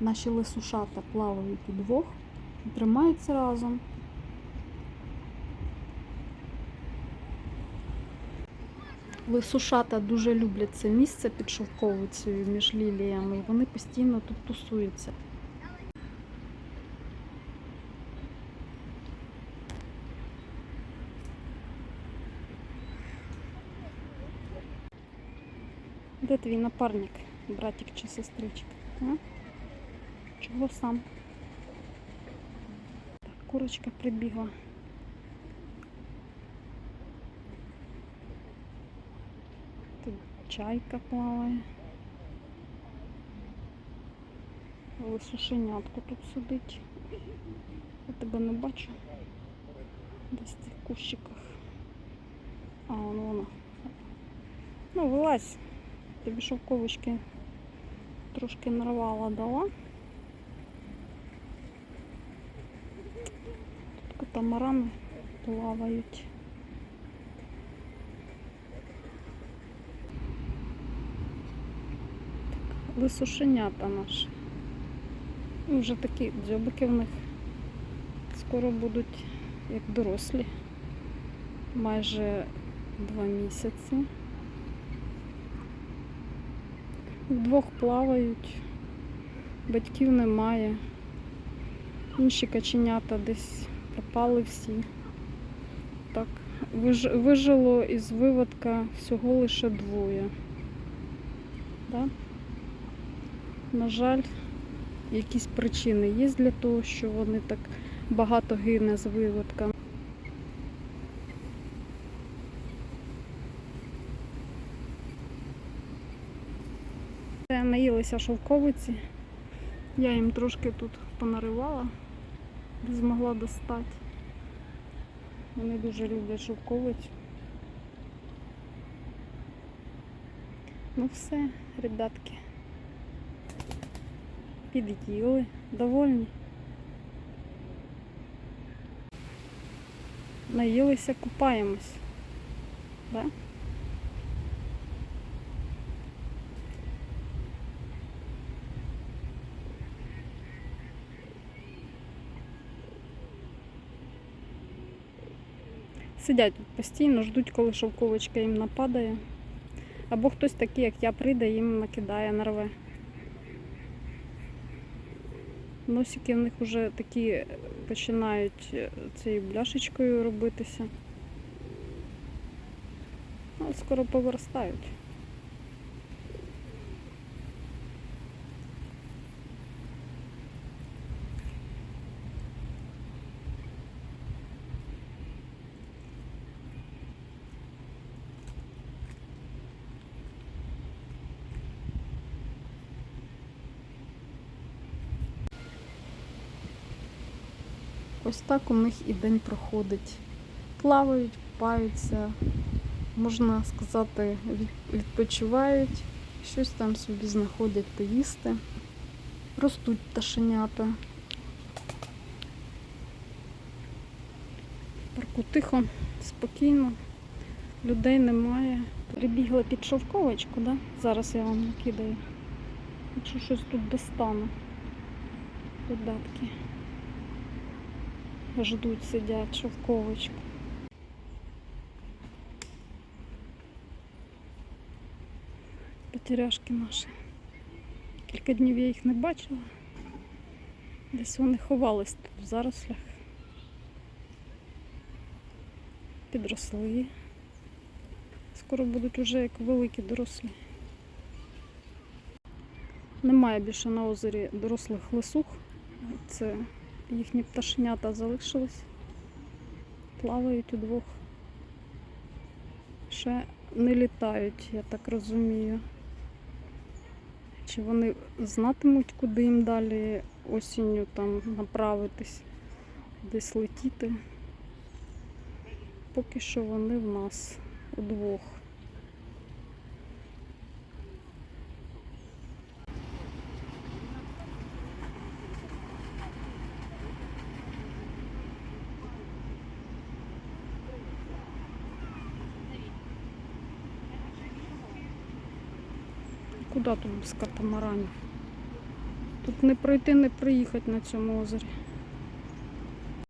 Наші лисушата плавають удвох і тримаються разом. Лисушата дуже люблять це місце під шовковицею між ліліями, вони постійно тут тусуються. Де твій напарник, братик чи сестричка? А? Чого сам? Так, курочка прибігла. Тут чайка плаває. Лисушенятко тут сидить. Я тебе не бачу. Десь в цих кущиках. А, вон вона. Ну, вилазь. Тобі шовковички трошки нарвала дала. Тут катамарани плавають. Так, Висушенята наші. Ну, Вже такі дзьобики в них скоро будуть як дорослі. Майже два місяці. Вдвох плавають, батьків немає. Інші каченята десь пропали всі. Так, виж- вижило із виводка всього лише двоє. Да? На жаль, якісь причини є для того, що вони так багато гине з виводка. Це наїлися шовковиці. Я їм трошки тут понаривала, змогла достати. Вони дуже люблять шовковицю. Ну все, ребятки. Під'їли, довольні. Наїлися, купаємось. Да? Сидять тут постійно, ждуть, коли шовковочка їм нападає. Або хтось такий, як я, прийде, їм накидає, нарве. Носики в них вже такі е, починають е, цією бляшечкою робитися. Ну, скоро повиростають. Ось так у них і день проходить. Плавають, купаються, можна сказати, відпочивають, щось там собі знаходять поїсти. Ростуть пташенята. Парку тихо, спокійно, людей немає. Прибігла під шовковочку, да? зараз я вам накидаю. Якщо щось тут достану. Ребятки ждуть, сидять шовковочку. Потеряшки наші. Кілька днів я їх не бачила. Десь вони ховались тут в зарослях. Підросли. Скоро будуть уже як великі дорослі. Немає більше на озері дорослих лисух. Це їхні пташенята залишились. Плавають удвох. Ще не літають, я так розумію. Чи вони знатимуть, куди їм далі осінню там направитись, десь летіти. Поки що вони в нас удвох. Куди тут без катамаранів? Тут не пройти, не приїхати на цьому озері.